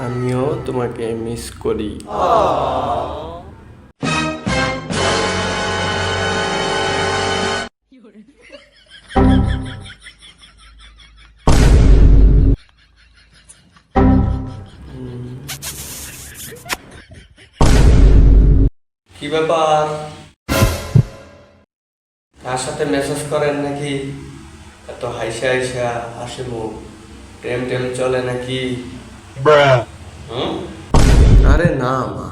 আমিও তোমাকে মিস করি। কি ব্যাপার? কার সাথে মেসেজ করেন নাকি? এত হাইসা হাইসা হাসি মুখ প্রেম টেম চলে নাকি? আরে না মা।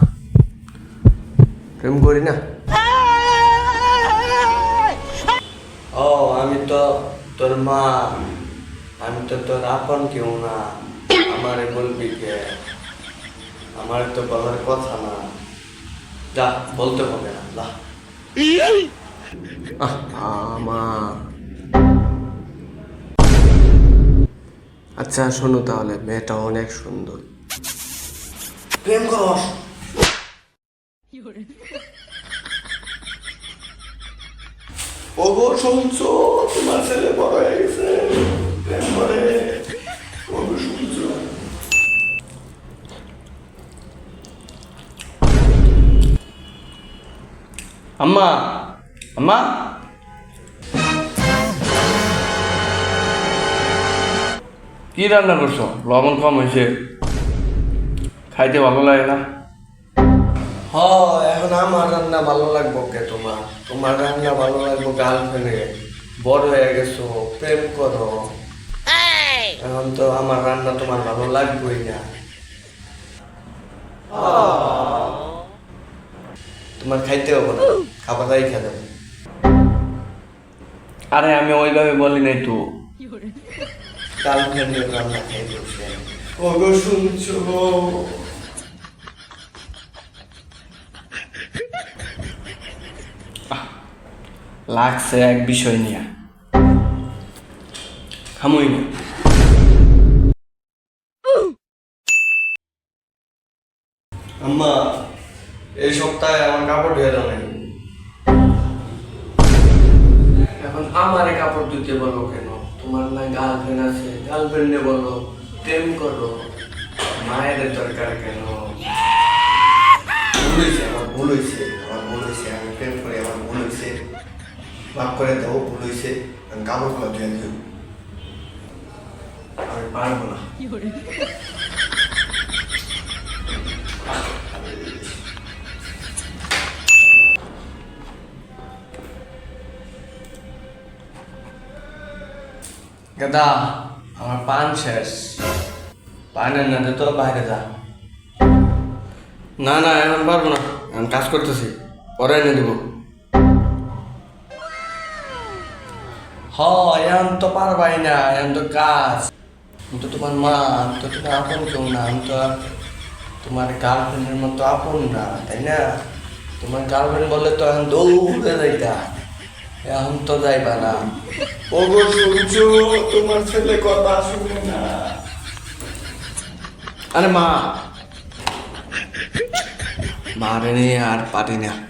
প্রেম করি না। ও আমি তো তোর মা। আমি তো তোর আপন কেউ না। আমারে বলবি কে? আমার তো বলার কথা না। যা বলতে হবে না যা। আহ, আমা আচ্ছা শোনো তাহলে মেয়েটা অনেক সুন্দর। প্রেম করো ওগো শুনছো? তোমার ছেলে বড় হয়ে গেছে। প্রেম করে। ওগো শুনছো? আম্মা আম্মা। কি রান্না করছ? লবণ কম হয়েছে। খাইতে ভালো লাগে না। হ এখন আমার রান্না ভালো লাগবো কে তোমার? তোমার রান্না ভালো লাগবো গার্লফ্রেন্ডে বড় হয়ে গেছো প্রেম করো। এখন তো আমার রান্না তোমার ভালো লাগবেই না। তোমার খাইতে হবে না খাবারটাই খেতে আরে আমি ওইভাবে বলি নাই তো। রান্না ওগো শুনছো? লাগছে এক বিষয় নিয়ে। খামুই না। আম্মা এই সপ্তাহে আমার কাপড় ধুয়ে দাও নাই এখন আমারে কাপড় ধুতে বলো কেন? তোমার না গার্লফ্রেন্ড আছে গার্লফ্রেন্ডে বলো, প্রেম করো, মায়ের দরকার কেন? ভুল হয়েছে, আমার ভুল হয়েছে, আমার ভুল হয়েছে, আমি প্রেম করি, আমার ভুল হয়েছে। মাফ করে দাও, ভুল হয়েছে, আমি কাপড়গুলো দিয়ে দিও আমি পারব না। গাদা, আমার পান শেষ। পানের না দে তো বাইরে যা। না না, এখন পারব না। আমি কাজ করতেছি। পরে এনে দিব। হ, এখন তো পারবাই না, এখন তো কাজ। তো তোমার মা আমি তো তোমার আপন কেউ না আমি তো আর তোমার গার্লফ্রেন্ডের মতো আপন না, তাই না? তোমার গার্লফ্রেন্ড বললে তো এখন দৌড়ে যাইতা। এখন তো যাইবা না। ওগো শুনছো? তোমার ছেলে কথা শুনে না। আরে মা। মারে আর পারি না।